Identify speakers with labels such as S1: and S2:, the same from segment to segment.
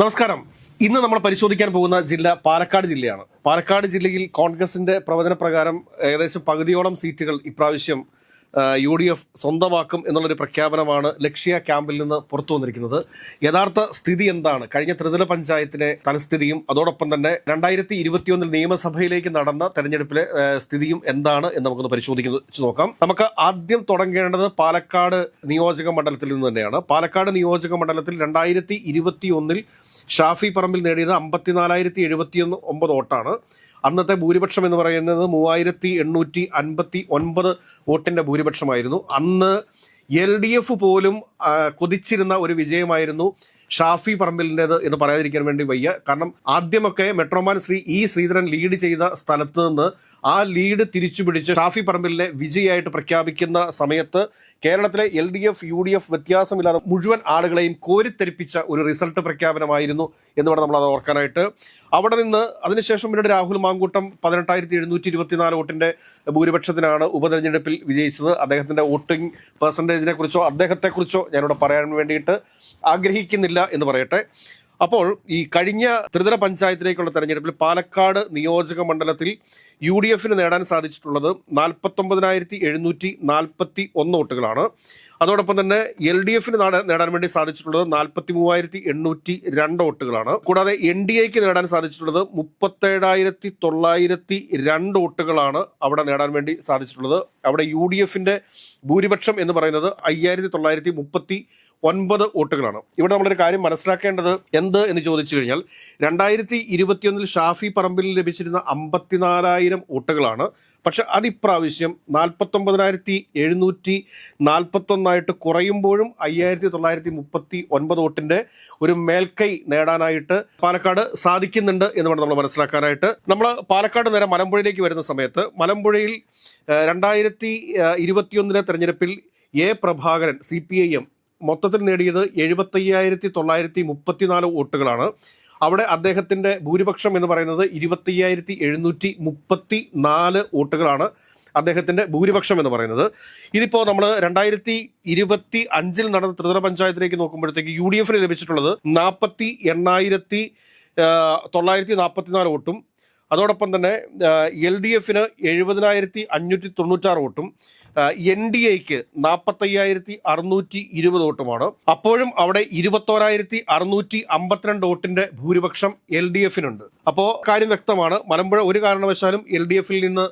S1: നമസ്കാരം. ഇന്ന് നമ്മൾ പരിശോധിക്കാൻ പോകുന്ന ജില്ല പാലക്കാട് ജില്ലയാണ്. പാലക്കാട് ജില്ലയിൽ കോൺഗ്രസിന്റെ പ്രവചന പ്രകാരം ഏകദേശം പകുതിയോളം സീറ്റുകൾ ഇപ്രാവശ്യം യു ഡി എഫ് സ്വന്തമാക്കും എന്നുള്ളൊരു പ്രഖ്യാപനമാണ് ലക്ഷ്യ ക്യാമ്പിൽ നിന്ന് പുറത്തു വന്നിരിക്കുന്നത്. യഥാർത്ഥ സ്ഥിതി എന്താണ്? കഴിഞ്ഞ ത്രിതല പഞ്ചായത്തിലെ തലസ്ഥിതിയും അതോടൊപ്പം തന്നെ രണ്ടായിരത്തി ഇരുപത്തിയൊന്നിൽ നിയമസഭയിലേക്ക് നടന്ന തെരഞ്ഞെടുപ്പിലെ സ്ഥിതിയും എന്താണ് എന്ന് നമുക്കൊന്ന് പരിശോധിച്ച് നോക്കാം. നമുക്ക് ആദ്യം തുടങ്ങേണ്ടത് പാലക്കാട് നിയോജക മണ്ഡലത്തിൽ നിന്ന് തന്നെയാണ്. പാലക്കാട് നിയോജക മണ്ഡലത്തിൽ രണ്ടായിരത്തി ഇരുപത്തി ഒന്നിൽ ഷാഫി പറമ്പിൽ നേടിയത് അമ്പത്തിനാലായിരത്തി എഴുപത്തിയൊന്ന് ഒമ്പത് വോട്ടാണ്. അന്നത്തെ ഭൂരിപക്ഷം എന്ന് പറയുന്നത് മൂവായിരത്തി എണ്ണൂറ്റി അൻപത്തി ഒൻപത് വോട്ടിന്റെ ഭൂരിപക്ഷമായിരുന്നു. അന്ന് എൽ ഡി എഫ് പോലും കൊതിച്ചിരുന്ന ഒരു വിജയമായിരുന്നു. ഷാഫി പറമ്പിലിന്റെത് എന്ന് പറയാതിരിക്കാൻ വേണ്ടി വയ്യ. കാരണം ആദ്യമൊക്കെ metro man Shri E Sreedharan lead ചെയ്ത സ്ഥലത്ത് നിന്ന് ആ ലീഡ് തിരിച്ചു പിടിച്ച് ഷാഫി പറമ്പിലിനെ വിജയിയായിട്ട് പ്രഖ്യാപിക്കുന്ന സമയത്ത് കേരളത്തിലെ L D F U D F വ്യത്യാസമില്ലാതെ മുഴുവൻ ആളുകളെയും കോരിത്തെരിപ്പിച്ച ഒരു റിസൾട്ട് പ്രഖ്യാപനമായിരുന്നു എന്ന് വേണം നമ്മൾ അത് ഓർക്കാനായിട്ട്. അവിടെ നിന്ന് അതിനുശേഷം പിന്നീട് രാഹുൽ മാങ്കൂട്ടം പതിനെട്ടായിരത്തി എഴുന്നൂറ്റി ഇരുപത്തിനാല് വോട്ടിന്റെ ഭൂരിപക്ഷത്തിനാണ് ഉപതെരഞ്ഞെടുപ്പിൽ വിജയിച്ചത്. അദ്ദേഹത്തിന്റെ വോട്ടിംഗ് പെർസെന്റേജിനെ കുറിച്ചോ അദ്ദേഹത്തെക്കുറിച്ചോ ഞാനിവിടെ പറയാൻ വേണ്ടിയിട്ട് ആഗ്രഹിക്കുന്നില്ല. എന്ന് പറയട്ടെ. അപ്പോൾ ഈ കഴിഞ്ഞ ത്രിതല പഞ്ചായത്തിലേക്കുള്ള തെരഞ്ഞെടുപ്പിൽ പാലക്കാട് നിയോജക മണ്ഡലത്തിൽ യു ഡി എഫിന് നേടാൻ സാധിച്ചിട്ടുള്ളത് നാൽപ്പത്തൊമ്പതിനായിരത്തി എഴുന്നൂറ്റി നാൽപ്പത്തി ഒന്ന് വോട്ടുകളാണ്. അതോടൊപ്പം തന്നെ എൽ ഡി എഫിന് നേടാൻ വേണ്ടി സാധിച്ചിട്ടുള്ളത് നാൽപ്പത്തി മൂവായിരത്തി എണ്ണൂറ്റി രണ്ട് വോട്ടുകളാണ്. കൂടാതെ എൻ ഡി എക്ക് നേടാൻ സാധിച്ചിട്ടുള്ളത് മുപ്പത്തേഴായിരത്തി തൊള്ളായിരത്തി രണ്ട് വോട്ടുകളാണ് അവിടെ നേടാൻ വേണ്ടി സാധിച്ചിട്ടുള്ളത്. അവിടെ യു ഡി എഫിന്റെ ഭൂരിപക്ഷം എന്ന് പറയുന്നത് അയ്യായിരത്തി തൊള്ളായിരത്തി മുപ്പത്തി ഒൻപത് വോട്ടുകളാണ്. ഇവിടെ നമ്മളൊരു കാര്യം മനസ്സിലാക്കേണ്ടത് എന്ത് എന്ന് ചോദിച്ചു കഴിഞ്ഞാൽ രണ്ടായിരത്തി ഇരുപത്തിയൊന്നിൽ ഷാഫി പറമ്പിൽ ലഭിച്ചിരുന്ന അമ്പത്തിനാലായിരം വോട്ടുകളാണ്. പക്ഷെ അതിപ്രാവശ്യം നാൽപ്പത്തൊമ്പതിനായിരത്തി എഴുന്നൂറ്റി നാൽപ്പത്തൊന്നായിട്ട് കുറയുമ്പോഴും അയ്യായിരത്തി തൊള്ളായിരത്തി മുപ്പത്തി ഒൻപത് വോട്ടിന്റെ ഒരു മേൽക്കൈ നേടാനായിട്ട് പാലക്കാട് സാധിക്കുന്നുണ്ട് എന്ന് വേണം നമ്മൾ മനസ്സിലാക്കാനായിട്ട്. നമ്മൾ പാലക്കാട് നേരെ മലമ്പുഴയിലേക്ക് വരുന്ന സമയത്ത് മലമ്പുഴയിൽ രണ്ടായിരത്തി ഇരുപത്തിയൊന്നിലെ തെരഞ്ഞെടുപ്പിൽ A Prabhakaran C P I M മൊത്തത്തിൽ നേടിയത് എഴുപത്തയ്യായിരത്തി തൊള്ളായിരത്തി മുപ്പത്തിനാല് വോട്ടുകളാണ്. അവിടെ അദ്ദേഹത്തിന്റെ ഭൂരിപക്ഷം എന്ന് പറയുന്നത് ഇരുപത്തയ്യായിരത്തി എഴുന്നൂറ്റി മുപ്പത്തി നാല് വോട്ടുകളാണ് അദ്ദേഹത്തിന്റെ ഭൂരിപക്ഷം എന്ന് പറയുന്നത്. ഇതിപ്പോൾ നമ്മൾ രണ്ടായിരത്തി ഇരുപത്തി അഞ്ചിൽ നടന്ന ത്രിതല പഞ്ചായത്തിലേക്ക് നോക്കുമ്പോഴത്തേക്ക് യു ഡി എഫിന് ലഭിച്ചിട്ടുള്ളത് നാൽപ്പത്തി എണ്ണായിരത്തി തൊള്ളായിരത്തി നാൽപ്പത്തിനാല് വോട്ടും അതോടൊപ്പം തന്നെ എൽ ഡി എഫിന് എഴുപതിനായിരത്തി അഞ്ഞൂറ്റി തൊണ്ണൂറ്റാറ് വോട്ടും എൻ ഡി എക്ക് നാൽപ്പത്തയ്യായിരത്തി അറുന്നൂറ്റി ഇരുപത് വോട്ടുമാണ്. അപ്പോഴും അവിടെ ഇരുപത്തോരായിരത്തി അറുന്നൂറ്റി അമ്പത്തിരണ്ട് വോട്ടിന്റെ ഭൂരിപക്ഷം എൽ ഡി എഫിനുണ്ട്. അപ്പോൾ കാര്യം വ്യക്തമാണ്. മലമ്പുഴ ഒരു കാരണവശാലും എൽ ഡി എഫിൽ നിന്ന്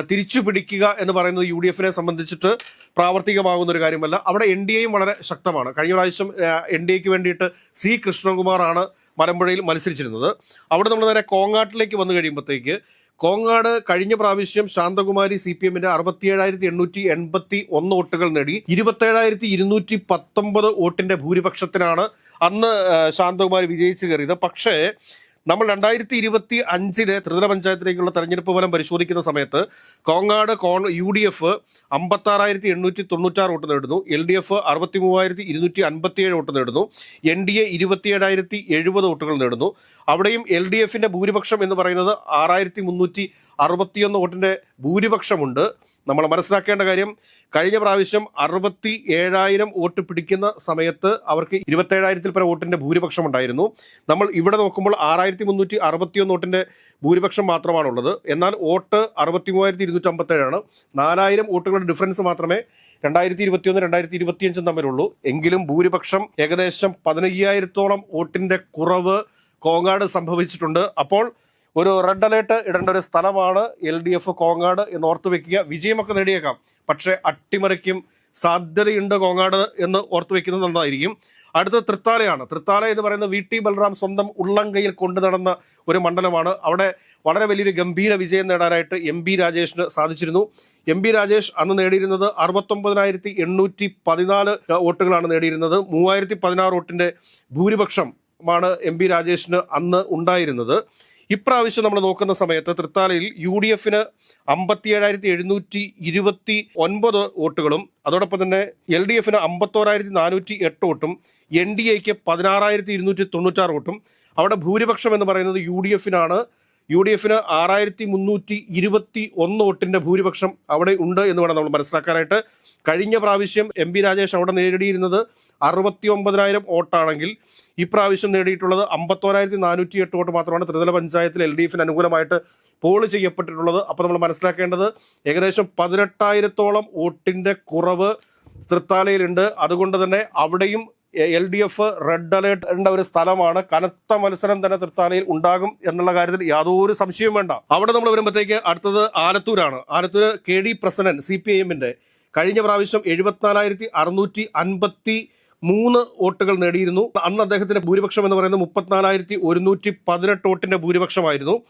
S1: തിരിച്ചു പിടിക്കുക എന്ന് പറയുന്നത് യു ഡി എഫിനെ സംബന്ധിച്ചിട്ട് പ്രാവർത്തികമാകുന്ന ഒരു കാര്യമല്ല. അവിടെ എൻ ഡി എയും വളരെ ശക്തമാണ്. കഴിഞ്ഞ പ്രാവശ്യം എൻ ഡി എക്ക് വേണ്ടിയിട്ട് സി കൃഷ്ണകുമാറാണ് മലമ്പുഴയിൽ മത്സരിച്ചിരുന്നത്. അവിടെ നമ്മൾ നേരെ കോങ്ങാട്ടിലേക്ക് വന്നു കഴിയുമ്പോഴത്തേക്ക് കോങ്ങാട് കഴിഞ്ഞ പ്രാവശ്യം ശാന്തകുമാരി സി പി എമ്മിന്റെ അറുപത്തിയേഴായിരത്തി എണ്ണൂറ്റി എൺപത്തി ഒന്ന് വോട്ടുകൾ നേടി ഇരുപത്തേഴായിരത്തി ഇരുന്നൂറ്റി പത്തൊമ്പത് വോട്ടിന്റെ ഭൂരിപക്ഷത്തിനാണ് അന്ന് ശാന്തകുമാരി വിജയിച്ചു കയറിയത്. പക്ഷേ നമ്മൾ രണ്ടായിരത്തി ഇരുപത്തി അഞ്ചിലെ ത്രിതല പഞ്ചായത്തിലേക്കുള്ള തെരഞ്ഞെടുപ്പ് ഫലം പരിശോധിക്കുന്ന സമയത്ത് കോങ്ങാട് കോൺ യു ഡി എഫ് അമ്പത്താറായിരത്തി എണ്ണൂറ്റി തൊണ്ണൂറ്റാറ് വോട്ട് നേടുന്നു. എൽ ഡി എഫ് അറുപത്തി മൂവായിരത്തി ഇരുന്നൂറ്റി അൻപത്തിയേഴ് വോട്ട് നേടുന്നു. എൻ ഡി എ ഇരുപത്തിയേഴായിരത്തി എഴുപത് വോട്ടുകൾ നേടുന്നു. അവിടെയും എൽ ഡി എഫിന്റെ ഭൂരിപക്ഷം എന്ന് പറയുന്നത് ആറായിരത്തി മുന്നൂറ്റി അറുപത്തിയൊന്ന് വോട്ടിന്റെ ഭൂരിപക്ഷമുണ്ട്. നമ്മൾ മനസ്സിലാക്കേണ്ട കാര്യം കഴിഞ്ഞ പ്രാവശ്യം അറുപത്തി ഏഴായിരം വോട്ട് പിടിക്കുന്ന സമയത്ത് അവർക്ക് ഇരുപത്തേഴായിരത്തിൽ പര വോട്ടിന്റെ ഭൂരിപക്ഷം ഉണ്ടായിരുന്നു. നമ്മൾ ഇവിടെ നോക്കുമ്പോൾ ആറായിരത്തി മുന്നൂറ്റി അറുപത്തിയൊന്ന് വോട്ടിന്റെ ഭൂരിപക്ഷം മാത്രമാണുള്ളത്. എന്നാൽ വോട്ട് അറുപത്തി മൂവായിരത്തി ഇരുന്നൂറ്റി അമ്പത്തേഴാണ് നാലായിരം വോട്ടുകളുടെ ഡിഫറൻസ് മാത്രമേ രണ്ടായിരത്തി ഇരുപത്തിയൊന്ന് രണ്ടായിരത്തി ഇരുപത്തിയഞ്ചും തമ്മിലുള്ളൂ. എങ്കിലും ഭൂരിപക്ഷം ഏകദേശം പതിനയ്യായിരത്തോളം വോട്ടിന്റെ കുറവ് കോങ്ങാട് സംഭവിച്ചിട്ടുണ്ട്. അപ്പോൾ ഒരു റെഡ് അലേർട്ട് ഇടേണ്ട ഒരു സ്ഥലമാണ് എൽ ഡി എഫ് കോങ്ങാട് എന്ന് ഓർത്തു വെക്കുക. വിജയമൊക്കെ നേടിയേക്കാം. പക്ഷേ അട്ടിമറിക്കും സാധ്യതയുണ്ട് കോങ്ങാട് എന്ന് ഓർത്തു വെക്കുന്നത് നന്നായിരിക്കും. അടുത്തത് തൃത്താലയാണ്. തൃത്താല എന്ന് പറയുന്ന വി ടി ബൽറാം സ്വന്തം ഉള്ളംകൈയിൽ കൊണ്ടു നടന്ന ഒരു മണ്ഡലമാണ്. അവിടെ വളരെ വലിയൊരു ഗംഭീര വിജയം നേടാനായിട്ട് എം ബി രാജേഷിന് സാധിച്ചിരുന്നു. എം ബി രാജേഷ് അന്ന് നേടിയിരുന്നത് അറുപത്തൊമ്പതിനായിരത്തി എണ്ണൂറ്റി പതിനാല് വോട്ടുകളാണ് നേടിയിരുന്നത്. മൂവായിരത്തി പതിനാറ് വോട്ടിന്റെ ഭൂരിപക്ഷമാണ് എം ബി രാജേഷിന് അന്ന് ഉണ്ടായിരുന്നത്. ഇപ്രാവശ്യം നമ്മൾ നോക്കുന്ന സമയത്ത് തൃത്താലയിൽ യു ഡി എഫിന് അമ്പത്തി ഏഴായിരത്തി എഴുന്നൂറ്റി ഇരുപത്തി ഒൻപത് വോട്ടുകളും അതോടൊപ്പം തന്നെ എൽ ഡി എഫിന് അമ്പത്തോരായിരത്തി നാനൂറ്റി എട്ട് വോട്ടും എൻ ഡി എക്ക് പതിനാറായിരത്തി ഇരുന്നൂറ്റി തൊണ്ണൂറ്റാറ് വോട്ടും. അവിടെ ഭൂരിപക്ഷം എന്ന് പറയുന്നത് യു ഡി എഫിനാണ്. യു ഡി എഫിന് ആറായിരത്തി മുന്നൂറ്റി ഇരുപത്തി ഒന്ന് വോട്ടിന്റെ ഭൂരിപക്ഷം അവിടെ ഉണ്ട് എന്ന് വേണം നമ്മൾ മനസ്സിലാക്കാനായിട്ട്. കഴിഞ്ഞ പ്രാവശ്യം എം പി രാജേഷ് അവിടെ നേടിയിരുന്നത് അറുപത്തി ഒമ്പതിനായിരം വോട്ടാണെങ്കിൽ ഇപ്രാവശ്യം നേടിയിട്ടുള്ളത് അമ്പത്തോരായിരത്തി നാനൂറ്റി എട്ട് വോട്ട് മാത്രമാണ് ത്രിതല പഞ്ചായത്തിൽ എൽ ഡി എഫിന് അനുകൂലമായിട്ട് പോൾ ചെയ്യപ്പെട്ടിട്ടുള്ളത്. അപ്പോൾ നമ്മൾ മനസ്സിലാക്കേണ്ടത് ഏകദേശം പതിനെട്ടായിരത്തോളം വോട്ടിന്റെ കുറവ് തൃത്താലയിലുണ്ട്. അതുകൊണ്ട് തന്നെ അവിടെയും L D F red alert ഒരു സ്ഥലമാണ്. കനത്ത മത്സരം തന്നെ തൃത്താലയിൽ ഉണ്ടാകും എന്നുള്ള കാര്യത്തിൽ യാതൊരു സംശയവും വേണ്ട. അവിടെ നമ്മൾ വരുമ്പോഴത്തേക്ക് അടുത്തത് ആലത്തൂരാണ്. Alathur K D president C P I കഴിഞ്ഞ പ്രാവശ്യം എഴുപത്തിനാലായിരത്തി അറുന്നൂറ്റി അൻപത്തി മൂന്ന് വോട്ടുകൾ നേടിയിരുന്നു. അന്ന് അദ്ദേഹത്തിന്റെ ഭൂരിപക്ഷം എന്ന് പറയുന്നത് മുപ്പത്തിനാലായിരത്തി ഒരുന്നൂറ്റി പതിനെട്ട് വോട്ടിന്റെ ഭൂരിപക്ഷമായിരുന്നു.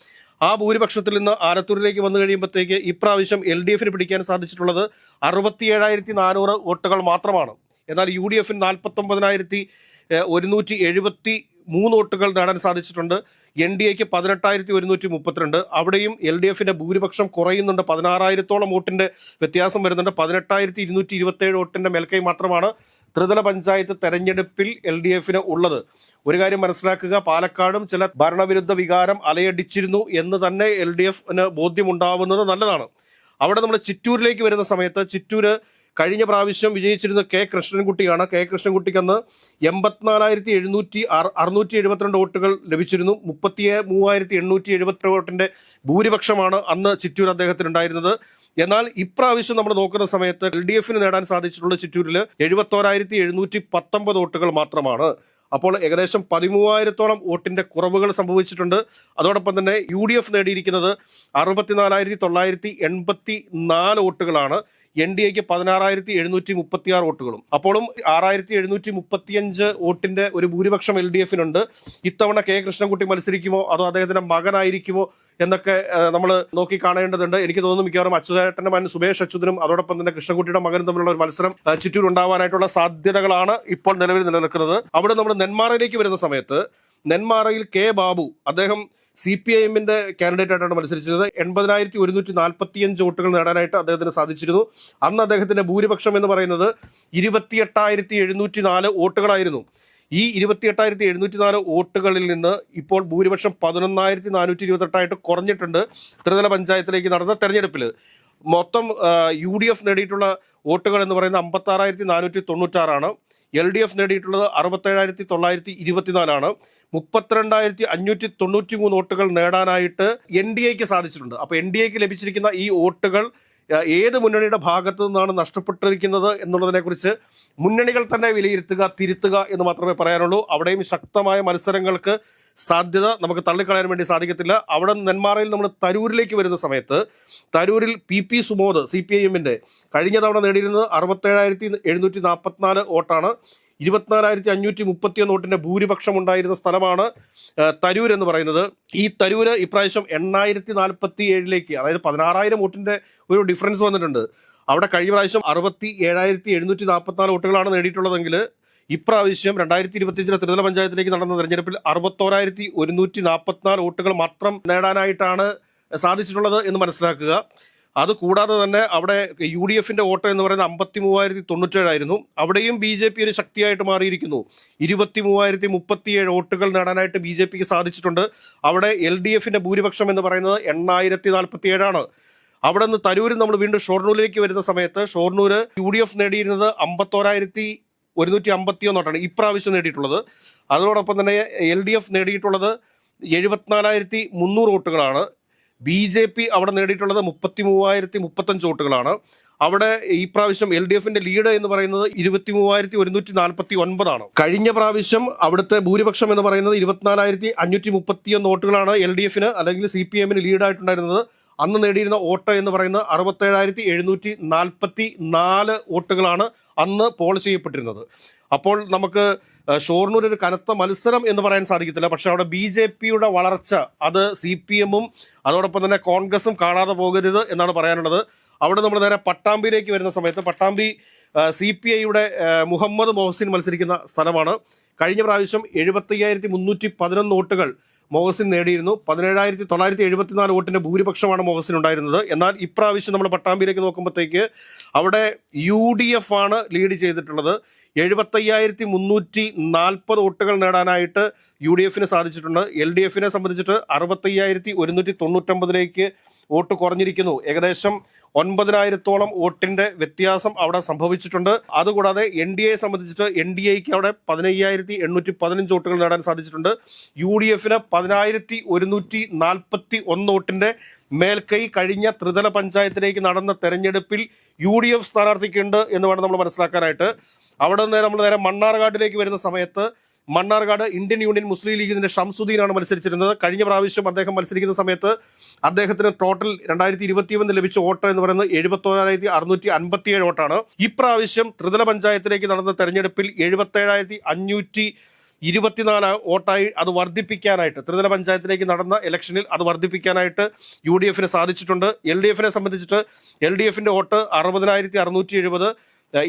S1: ആ ഭൂരിപക്ഷത്തിൽ നിന്ന് ആലത്തൂരിലേക്ക് വന്നു കഴിയുമ്പോഴത്തേക്ക് ഇപ്രാവശ്യം എൽ ഡി എഫിന് പിടിക്കാൻ സാധിച്ചിട്ടുള്ളത് അറുപത്തിയേഴായിരത്തി നാനൂറ് വോട്ടുകൾ മാത്രമാണ്. എന്നാൽ യു ഡി എഫിന് നാൽപ്പത്തൊമ്പതിനായിരത്തി ഒരുന്നൂറ്റി എഴുപത്തി മൂന്ന് വോട്ടുകൾ നേടാൻ സാധിച്ചിട്ടുണ്ട്. എൻ ഡി എക്ക് പതിനെട്ടായിരത്തി ഒരുന്നൂറ്റി മുപ്പത്തിരണ്ട് അവിടെയും എൽ ഡി എഫിന്റെ ഭൂരിപക്ഷം കുറയുന്നുണ്ട്. പതിനാറായിരത്തോളം വോട്ടിന്റെ വ്യത്യാസം വരുന്നുണ്ട്. പതിനെട്ടായിരത്തി ഇരുന്നൂറ്റി ഇരുപത്തേഴ് വോട്ടിന്റെ മേൽക്കൈ മാത്രമാണ് ത്രിതല പഞ്ചായത്ത് തെരഞ്ഞെടുപ്പിൽ എൽ ഡി എഫിന് ഉള്ളത്. ഒരു കാര്യം മനസ്സിലാക്കുക പാലക്കാടും ചില ഭരണവിരുദ്ധ വികാരം അലയടിച്ചിരുന്നു എന്ന് തന്നെ എൽ ഡി എഫിന് ബോധ്യമുണ്ടാവുന്നത് നല്ലതാണ്. അവിടെ നമ്മൾ ചിറ്റൂരിലേക്ക് വരുന്ന സമയത്ത് ചിറ്റൂര് കഴിഞ്ഞ പ്രാവശ്യം വിജയിച്ചിരുന്ന കെ കൃഷ്ണൻകുട്ടിയാണ്. കെ കൃഷ്ണൻകുട്ടിക്ക് അന്ന് എൺപത്തിനാലായിരത്തി എഴുന്നൂറ്റി അറുന്നൂറ്റി എഴുപത്തിരണ്ട് വോട്ടുകൾ ലഭിച്ചിരുന്നു. മുപ്പത്തി മൂവായിരത്തി എണ്ണൂറ്റി എഴുപത്തി വോട്ടിന്റെ ഭൂരിപക്ഷമാണ് അന്ന് ചിറ്റൂർ അദ്ദേഹത്തിന് ഉണ്ടായിരുന്നത് എന്നാൽ ഇപ്രാവശ്യം നമ്മൾ നോക്കുന്ന സമയത്ത് എൽ ഡി എഫിന് നേടാൻ സാധിച്ചിട്ടുള്ള ചിറ്റൂരിൽ എഴുപത്തോരായിരത്തി എഴുന്നൂറ്റി പത്തൊമ്പത് വോട്ടുകൾ മാത്രമാണ് അപ്പോൾ ഏകദേശം പതിമൂവായിരത്തോളം വോട്ടിന്റെ കുറവുകൾ സംഭവിച്ചിട്ടുണ്ട്. അതോടൊപ്പം തന്നെ യു ഡി എഫ് നേടിയിരിക്കുന്നത് അറുപത്തിനാലായിരത്തി തൊള്ളായിരത്തി എൺപത്തി നാല് വോട്ടുകളാണ്. എൻ ഡി എക്ക് പതിനാറായിരത്തി എഴുന്നൂറ്റി മുപ്പത്തി ആറ് വോട്ടുകളും. അപ്പോഴും ആറായിരത്തി എഴുന്നൂറ്റി മുപ്പത്തിയഞ്ച് വോട്ടിന്റെ ഒരു ഭൂരിപക്ഷം എൽ ഡി എഫിനുണ്ട്. ഇത്തവണ കെ കൃഷ്ണൻകുട്ടി മത്സരിക്കുമോ? അതോ അദ്ദേഹത്തിന്റെ മകനായിരിക്കുമോ? എന്നൊക്കെ നമ്മൾ നോക്കി കാണേണ്ടതുണ്ട്. എനിക്ക് തോന്നുന്നു മിക്കവാറും അച്യുതേട്ടന്റെ മകൻ സുബേഷ് അച്യുതനും അതോടൊപ്പം തന്നെ കൃഷ്ണൻകുട്ടിയുടെ മകനും തമ്മിലുള്ള ഒരു മത്സരം ചുറ്റൂർ ഉണ്ടാവാനായിട്ടുള്ള സാധ്യതകളാണ് ഇപ്പോൾ നിലവിൽ നിലനിൽക്കുന്നത്. അവിടെ നമ്മൾ നെന്മാറയിലേക്ക് വരുന്ന സമയത്ത് നെന്മാറയിൽ കെ ബാബു അദ്ദേഹം സി പി ഐ എമ്മിന്റെ കാൻഡിഡേറ്റ് ആയിട്ടാണ് മത്സരിച്ചത്. എൺപതിനായിരത്തി ഒരുന്നൂറ്റി നാൽപ്പത്തിയഞ്ച് വോട്ടുകൾ നേടാനായിട്ട് അദ്ദേഹത്തിന് സാധിച്ചിരുന്നു. അന്ന് അദ്ദേഹത്തിന്റെ ഭൂരിപക്ഷം എന്ന് പറയുന്നത് ഇരുപത്തിയെട്ടായിരത്തി എഴുന്നൂറ്റി നാല് വോട്ടുകളായിരുന്നു. ഈ ഇരുപത്തിയെട്ടായിരത്തി എഴുന്നൂറ്റി നാല് വോട്ടുകളിൽ നിന്ന് ഇപ്പോൾ ഭൂരിപക്ഷം പതിനൊന്നായിരത്തി നാനൂറ്റി ഇരുപത്തെട്ടായിട്ട് കുറഞ്ഞിട്ടുണ്ട്. ത്രിതല പഞ്ചായത്തിലേക്ക് നടന്ന തെരഞ്ഞെടുപ്പിൽ മൊത്തം യു ഡി എഫ് നേടിയിട്ടുള്ള വോട്ടുകൾ എന്ന് പറയുന്നത് അമ്പത്താറായിരത്തി നാനൂറ്റി തൊണ്ണൂറ്റാറാണ് എൽ ഡി എഫ് നേടിയിട്ടുള്ളത് അറുപത്തേഴായിരത്തി തൊള്ളായിരത്തി ഇരുപത്തിനാലാണ് മുപ്പത്തിരണ്ടായിരത്തി അഞ്ഞൂറ്റി തൊണ്ണൂറ്റി മൂന്ന് വോട്ടുകൾ നേടാനായിട്ട് എൻ ഡി എക്ക് സാധിച്ചിട്ടുണ്ട് അപ്പോൾ എൻ ഡി എക്ക് ലഭിച്ചിരിക്കുന്ന ഈ വോട്ടുകൾ ഏത് മുന്നണിയുടെ ഭാഗത്തു നിന്നാണ് നഷ്ടപ്പെട്ടിരിക്കുന്നത് എന്നുള്ളതിനെക്കുറിച്ച് മുന്നണികൾ തന്നെ വിലയിരുത്തുക തിരുത്തുക എന്ന് മാത്രമേ പറയാനുള്ളൂ. അവിടെയും ശക്തമായ മത്സരങ്ങൾക്ക് സാധ്യത നമുക്ക് തള്ളിക്കളയാൻ വേണ്ടി സാധിക്കത്തില്ല. അവിടെ നെന്മാറയിൽ നമ്മൾ തരൂരിലേക്ക് വരുന്ന സമയത്ത് തരൂരിൽ P P Sumod C P I എമ്മിന്റെ കഴിഞ്ഞ തവണ നേടിയിരുന്നത് അറുപത്തേഴായിരത്തി എഴുന്നൂറ്റി നാൽപ്പത്തിനാല് വോട്ടാണ്. ഇരുപത്തിനാലായിരത്തി അഞ്ഞൂറ്റി മുപ്പത്തിയൊന്ന് വോട്ടിന്റെ ഭൂരിപക്ഷം ഉണ്ടായിരുന്ന സ്ഥലമാണ് തരൂർ എന്ന് പറയുന്നത്. ഈ തരൂര് ഇപ്രാവശ്യം എണ്ണായിരത്തി നാൽപ്പത്തി ഏഴിലേക്ക് അതായത് പതിനാറായിരം വോട്ടിന്റെ ഒരു ഡിഫറൻസ് വന്നിട്ടുണ്ട്. അവിടെ കഴിഞ്ഞ പ്രാവശ്യം അറുപത്തി ഏഴായിരത്തി എഴുന്നൂറ്റി നാൽപ്പത്തിനാല് വോട്ടുകളാണ് നേടിയിട്ടുള്ളതെങ്കിൽ ഇപ്രാവശ്യം രണ്ടായിരത്തി ഇരുപത്തിയഞ്ചിലെ ത്രിതല പഞ്ചായത്തിലേക്ക് നടന്ന തെരഞ്ഞെടുപ്പിൽ അറുപത്തോരായിരത്തി ഒരുന്നൂറ്റി നാൽപ്പത്തിനാല് വോട്ടുകൾ മാത്രം നേടാനായിട്ടാണ് സാധിച്ചിട്ടുള്ളത് എന്ന് മനസ്സിലാക്കുക. അത് കൂടാതെ തന്നെ അവിടെ യു ഡി എഫിന്റെ വോട്ട് എന്ന് പറയുന്നത് അമ്പത്തി മൂവായിരത്തി തൊണ്ണൂറ്റേഴായിരുന്നു അവിടെയും ബി ജെ പി ഒരു ശക്തിയായിട്ട് മാറിയിരിക്കുന്നു. ഇരുപത്തി മൂവായിരത്തി മുപ്പത്തിയേഴ് വോട്ടുകൾ നേടാനായിട്ട് ബി ജെ പിക്ക് സാധിച്ചിട്ടുണ്ട്. അവിടെ എൽ ഡി എഫിന്റെ ഭൂരിപക്ഷം എന്ന് പറയുന്നത് എണ്ണായിരത്തി നാൽപ്പത്തി ഏഴാണ് അവിടെ നിന്ന് തരൂരിൽ നമ്മൾ വീണ്ടും ഷൊർണൂരിലേക്ക് വരുന്ന സമയത്ത് ഷൊർണൂർ യു ഡി എഫ് നേടിയിരുന്നത് അമ്പത്തോരായിരത്തി ഒരുന്നൂറ്റി അമ്പത്തി ഒന്നോട്ടാണ് ഇപ്രാവശ്യം നേടിയിട്ടുള്ളത്. അതോടൊപ്പം തന്നെ എൽ ഡി എഫ് നേടിയിട്ടുള്ളത് എഴുപത്തിനാലായിരത്തി മുന്നൂറ് വോട്ടുകളാണ്. ബി ജെ പി അവിടെ നേടിയിട്ടുള്ളത് മുപ്പത്തി മൂവായിരത്തി മുപ്പത്തഞ്ച് വോട്ടുകളാണ്. അവിടെ ഈ പ്രാവശ്യം എൽ ഡി എഫിന്റെ ലീഡ് എന്ന് പറയുന്നത് ഇരുപത്തി മൂവായിരത്തി ഒരുന്നൂറ്റി നാൽപ്പത്തി ഒൻപതാണ്. കഴിഞ്ഞ പ്രാവശ്യം അവിടുത്തെ ഭൂരിപക്ഷം എന്ന് പറയുന്നത് ഇരുപത്തിനാലായിരത്തി അഞ്ഞൂറ്റി മുപ്പത്തിയൊന്ന് വോട്ടുകളാണ് എൽ ഡി എഫിന് അല്ലെങ്കിൽ സി പി എമ്മിന് ലീഡായിട്ടുണ്ടായിരുന്നത്. അന്ന് നേടിയിരുന്ന വോട്ട് എന്ന് പറയുന്നത് അറുപത്തേഴായിരത്തി എഴുന്നൂറ്റി നാൽപ്പത്തി നാല് വോട്ടുകളാണ് അന്ന് പോൾ ചെയ്യപ്പെട്ടിരുന്നത്. അപ്പോൾ നമുക്ക് ഷോർണൂർ ഒരു കനത്ത മത്സരം എന്ന് പറയാൻ സാധിക്കത്തില്ല. പക്ഷെ അവിടെ ബി ജെ പിയുടെ വളർച്ച അത് സി പി എമ്മും അതോടൊപ്പം തന്നെ കോൺഗ്രസും കാണാതെ പോകരുത് എന്നാണ് പറയാനുള്ളത്. അവിടെ നമ്മൾ നേരെ പട്ടാമ്പിയിലേക്ക് വരുന്ന സമയത്ത് പട്ടാമ്പി സി പി ഐയുടെ മുഹമ്മദ് മൊഹസിൻ മത്സരിക്കുന്ന സ്ഥലമാണ്. കഴിഞ്ഞ പ്രാവശ്യം എഴുപത്തയ്യായിരത്തി മുന്നൂറ്റി പതിനൊന്ന് വോട്ടുകൾ മൊഹസിൻ നേടിയിരുന്നു. പതിനേഴായിരത്തി തൊള്ളായിരത്തി എഴുപത്തിനാല് വോട്ടിന്റെ ഭൂരിപക്ഷമാണ് മോഹസിൻ ഉണ്ടായിരുന്നത് എന്നാൽ ഇപ്രാവശ്യം നമ്മൾ പട്ടാമ്പിയിലേക്ക് നോക്കുമ്പോഴത്തേക്ക് അവിടെ യു ഡി എഫ് ആണ് ലീഡ് ചെയ്തിട്ടുള്ളത്. എഴുപത്തയ്യായിരത്തി മുന്നൂറ്റി നാൽപ്പത് വോട്ടുകൾ നേടാനായിട്ട് യു ഡി എഫിന് സാധിച്ചിട്ടുണ്ട്. എൽ ഡി എഫിനെ സംബന്ധിച്ചിട്ട് അറുപത്തയ്യായിരത്തി ഒരുന്നൂറ്റി തൊണ്ണൂറ്റൊമ്പതിലേക്ക് വോട്ട് കുറഞ്ഞിരിക്കുന്നു. ഏകദേശം ഒൻപതിനായിരത്തോളം വോട്ടിന്റെ വ്യത്യാസം അവിടെ സംഭവിച്ചിട്ടുണ്ട്. അതുകൂടാതെ എൻ ഡി എയെ സംബന്ധിച്ചിട്ട് എൻ ഡി എക്ക് അവിടെ പതിനയ്യായിരത്തി എണ്ണൂറ്റി പതിനഞ്ച് വോട്ടുകൾ നേടാൻ സാധിച്ചിട്ടുണ്ട്. യു ഡി എഫിന് പതിനായിരത്തി ഒരുന്നൂറ്റി നാൽപ്പത്തി ഒന്ന് വോട്ടിന്റെ മേൽക്കൈ കഴിഞ്ഞ ത്രിതല പഞ്ചായത്തിലേക്ക് നടന്ന തെരഞ്ഞെടുപ്പിൽ യു ഡി എഫ് സ്ഥാനാർത്ഥിക്കുണ്ട് എന്ന് വേണം നമ്മൾ മനസ്സിലാക്കാനായിട്ട്. അവിടെ നിന്ന് നമ്മൾ നേരെ മണ്ണാർക്കാട്ടിലേക്ക് വരുന്ന സമയത്ത് മണ്ണാർക്കാട് ഇന്ത്യൻ യൂണിയൻ മുസ്ലിം ലീഗിന്റെ ഷംസുദ്ദീനാണ് മത്സരിച്ചിരുന്നത്. കഴിഞ്ഞ പ്രാവശ്യം അദ്ദേഹം മത്സരിക്കുന്ന സമയത്ത് അദ്ദേഹത്തിന് ടോട്ടൽ രണ്ടായിരത്തി ഇരുപത്തിയൊന്ന് ലഭിച്ച വോട്ട് എന്ന് പറയുന്നത് എഴുപത്തോരായിരത്തി അറുന്നൂറ്റി അൻപത്തിയേഴ് വോട്ടാണ്. ഇപ്രാവശ്യം ത്രിതല പഞ്ചായത്തിലേക്ക് നടന്ന തെരഞ്ഞെടുപ്പിൽ എഴുപത്തേഴായിരത്തി അഞ്ഞൂറ്റി ഇരുപത്തിനാല് വോട്ടായി അത് വർദ്ധിപ്പിക്കാനായിട്ട് ത്രിതല പഞ്ചായത്തിലേക്ക് നടന്ന ഇലക്ഷനിൽ അത് വർദ്ധിപ്പിക്കാനായിട്ട് യു ഡി എഫിന് സാധിച്ചിട്ടുണ്ട്. എൽ ഡി എഫിനെ സംബന്ധിച്ചിട്ട് എൽ ഡി എഫിന്റെ വോട്ട് അറുപതിനായിരത്തി അറുന്നൂറ്റി എഴുപത്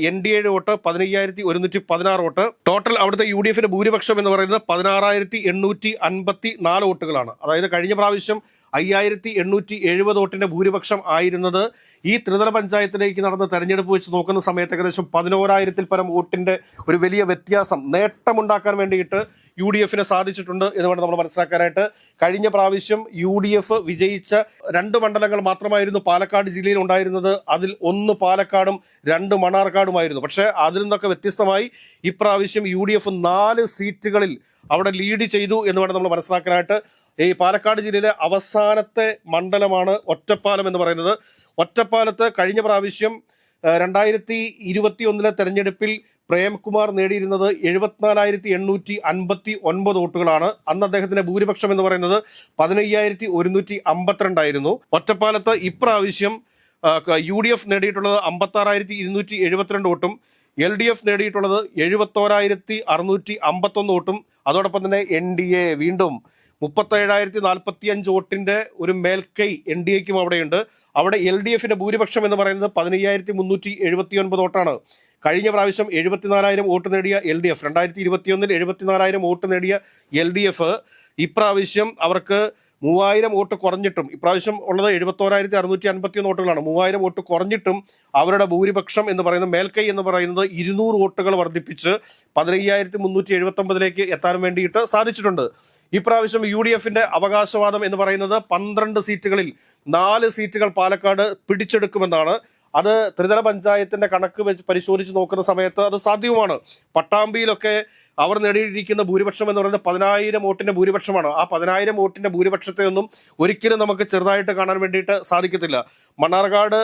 S1: എൻ ഡി എയുടെ വോട്ട് പതിനയ്യായിരത്തി ഒരുന്നൂറ്റി പതിനാറ് വോട്ട്. ടോട്ടൽ അവിടുത്തെ യു ഡി എഫിന്റെ ഭൂരിപക്ഷം എന്ന് പറയുന്നത് പതിനാറായിരത്തി എണ്ണൂറ്റി അൻപത്തി നാല് വോട്ടുകളാണ്. അതായത് കഴിഞ്ഞ പ്രാവശ്യം അയ്യായിരത്തി എണ്ണൂറ്റി എഴുപത് വോട്ടിന്റെ ഭൂരിപക്ഷം ആയിരുന്നത്. ഈ ത്രിതല പഞ്ചായത്തിലേക്ക് നടന്ന തെരഞ്ഞെടുപ്പ് വെച്ച് നോക്കുന്ന സമയത്ത് ഏകദേശം പതിനോരായിരത്തിൽ പരം വോട്ടിന്റെ ഒരു വലിയ വ്യത്യാസം നേട്ടമുണ്ടാക്കാൻ വേണ്ടിയിട്ട് യു ഡി എഫിന് സാധിച്ചിട്ടുണ്ട് എന്ന് വേണം നമ്മൾ മനസ്സിലാക്കാനായിട്ട്. കഴിഞ്ഞ പ്രാവശ്യം യു ഡി എഫ് വിജയിച്ച രണ്ട് മണ്ഡലങ്ങൾ മാത്രമായിരുന്നു പാലക്കാട് ജില്ലയിൽ ഉണ്ടായിരുന്നത്. അതിൽ ഒന്ന് പാലക്കാടും രണ്ട് മണ്ണാർക്കാടുമായിരുന്നു. പക്ഷേ അതിൽ നിന്നൊക്കെ വ്യത്യസ്തമായി ഇപ്രാവശ്യം യു ഡി എഫ് നാല് സീറ്റുകളിൽ അവിടെ ലീഡ് ചെയ്തു എന്ന് വേണം നമ്മൾ മനസ്സിലാക്കാനായിട്ട്. ഈ പാലക്കാട് ജില്ലയിലെ അവസാനത്തെ മണ്ഡലമാണ് ഒറ്റപ്പാലം എന്ന് പറയുന്നത്. ഒറ്റപ്പാലത്ത് കഴിഞ്ഞ പ്രാവശ്യം രണ്ടായിരത്തി ഇരുപത്തി ഒന്നിലെ തെരഞ്ഞെടുപ്പിൽ പ്രേംകുമാർ നേടിയിരുന്നത് എഴുപത്തിനാലായിരത്തി എണ്ണൂറ്റി അൻപത്തി ഒൻപത് വോട്ടുകളാണ്. അന്ന് അദ്ദേഹത്തിന്റെ ഭൂരിപക്ഷം എന്ന് പറയുന്നത് പതിനയ്യായിരത്തി ഒരുന്നൂറ്റി അമ്പത്തിരണ്ടായിരുന്നു ഒറ്റപ്പാലത്ത് ഇപ്രാവശ്യം യു ഡി എഫ് നേടിയിട്ടുള്ളത് അമ്പത്താറായിരത്തി ഇരുന്നൂറ്റി എഴുപത്തിരണ്ട് വോട്ടും എൽ ഡി എഫ് നേടിയിട്ടുള്ളത് എഴുപത്തോരായിരത്തി അറുന്നൂറ്റി അമ്പത്തൊന്ന് വോട്ടും അതോടൊപ്പം തന്നെ എൻ ഡി എ വീണ്ടും മുപ്പത്തേഴായിരത്തി നാൽപ്പത്തി അഞ്ച് വോട്ടിന്റെ ഒരു മേൽക്കൈ എൻ ഡി എക്കും അവിടെയുണ്ട്. അവിടെ എൽ ഡി എഫിന്റെ ഭൂരിപക്ഷം എന്ന് പറയുന്നത് പതിനയ്യായിരത്തി മുന്നൂറ്റി എഴുപത്തി ഒൻപത് വോട്ടാണ്. കഴിഞ്ഞ പ്രാവശ്യം എഴുപത്തിനാലായിരം വോട്ട് നേടിയ എൽ ഡി എഫ് രണ്ടായിരത്തി ഇരുപത്തിയൊന്നിൽ എഴുപത്തിനാലായിരം വോട്ട് നേടിയ എൽ ഡി എഫ് ഇപ്രാവശ്യം അവർക്ക് മൂവായിരം വോട്ട് കുറഞ്ഞിട്ടും ഇപ്രാവശ്യം ഉള്ളത് എഴുപത്തോരായിരത്തി അറുന്നൂറ്റി അൻപത്തി ഒന്ന് വോട്ടുകളാണ്. മൂവായിരം വോട്ട് കുറഞ്ഞിട്ടും അവരുടെ ഭൂരിപക്ഷം എന്ന് പറയുന്നത് മേൽക്കൈ എന്ന് പറയുന്നത് ഇരുന്നൂറ് വോട്ടുകൾ വർദ്ധിപ്പിച്ച് പതിനയ്യായിരത്തി മുന്നൂറ്റി എഴുപത്തി ഒമ്പതിലേക്ക് എത്താൻ വേണ്ടിയിട്ട് സാധിച്ചിട്ടുണ്ട്. ഇപ്രാവശ്യം യു ഡി എഫിന്റെ അവകാശവാദം എന്ന് പറയുന്നത് പന്ത്രണ്ട് സീറ്റുകളിൽ നാല് സീറ്റുകൾ പാലക്കാട് പിടിച്ചെടുക്കുമെന്നാണ് അത് ത്രിതല പഞ്ചായത്തിന്റെ കണക്ക് വെച്ച് പരിശോധിച്ച് നോക്കുന്ന സമയത്ത് അത് സാധ്യവുമാണ്. പട്ടാമ്പിയിലൊക്കെ അവർ നേടിയിരിക്കുന്ന ഭൂരിപക്ഷം എന്ന് പറയുന്നത് പതിനായിരം വോട്ടിന്റെ ഭൂരിപക്ഷമാണ്. ആ പതിനായിരം വോട്ടിന്റെ ഭൂരിപക്ഷത്തെ ഒന്നും ഒരിക്കലും നമുക്ക് ചെറുതായിട്ട് കാണാൻ വേണ്ടിയിട്ട് സാധിക്കത്തില്ല. മണ്ണാർക്കാട്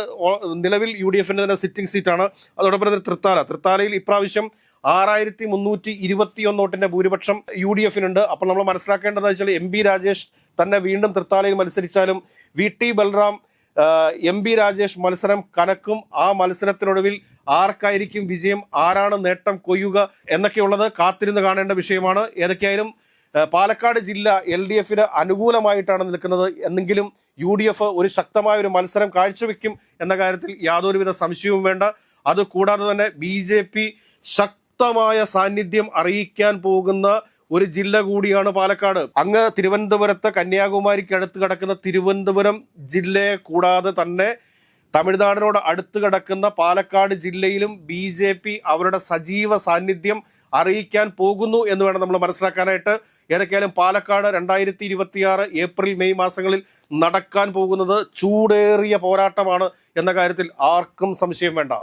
S1: നിലവിൽ യു ഡി എഫിന്റെ തന്നെ സിറ്റിംഗ് സീറ്റാണ്. അതോടൊപ്പം തന്നെ തൃത്താല. തൃത്താലയിൽ ഇപ്രാവശ്യം ആറായിരത്തി മുന്നൂറ്റി ഇരുപത്തിയൊന്ന് വോട്ടിന്റെ ഭൂരിപക്ഷം യു ഡി എഫിനുണ്ട് അപ്പോൾ നമ്മൾ മനസ്സിലാക്കേണ്ടതെന്ന് വെച്ചാൽ എം ബി രാജേഷ് തന്നെ വീണ്ടും തൃത്താലയിൽ മത്സരിച്ചാലും V T Balram M B Rajesh മത്സരം കനക്കും. ആ മത്സരത്തിനൊടുവിൽ ആർക്കായിരിക്കും വിജയം? ആരാണ് നേട്ടം കൊയ്യുക എന്നൊക്കെയുള്ളത് കാത്തിരുന്ന് കാണേണ്ട വിഷയമാണ്. ഏതൊക്കെയായാലും പാലക്കാട് ജില്ല എൽ ഡി എഫിന് അനുകൂലമായിട്ടാണ് നിൽക്കുന്നത്. എന്നെങ്കിലും യു ഡി എഫ് ഒരു ശക്തമായ ഒരു മത്സരം കാഴ്ചവെക്കും എന്ന കാര്യത്തിൽ യാതൊരുവിധ സംശയവും വേണ്ട. അതുകൂടാതെ തന്നെ ബി ജെ പി ശക്തമായ സാന്നിധ്യം അറിയിക്കാൻ പോകുന്ന ഒരു ജില്ല കൂടിയാണ് പാലക്കാട്. അങ്ങ് തിരുവനന്തപുരത്ത് കന്യാകുമാരിക്ക് അടുത്ത് കിടക്കുന്ന തിരുവനന്തപുരം ജില്ലയെ കൂടാതെ തന്നെ തമിഴ്നാടിനോട് അടുത്ത് കിടക്കുന്ന പാലക്കാട് ജില്ലയിലും ബി ജെ പി അവരുടെ സജീവ സാന്നിധ്യം അറിയിക്കാൻ പോകുന്നു എന്ന് വേണം നമ്മൾ മനസ്സിലാക്കാനായിട്ട്. ഏതൊക്കെയാലും പാലക്കാട് രണ്ടായിരത്തി ഇരുപത്തിയാറ് ഏപ്രിൽ മെയ് മാസങ്ങളിൽ നടക്കാൻ പോകുന്നത് ചൂടേറിയ പോരാട്ടമാണ് എന്ന കാര്യത്തിൽ ആർക്കും സംശയം വേണ്ട.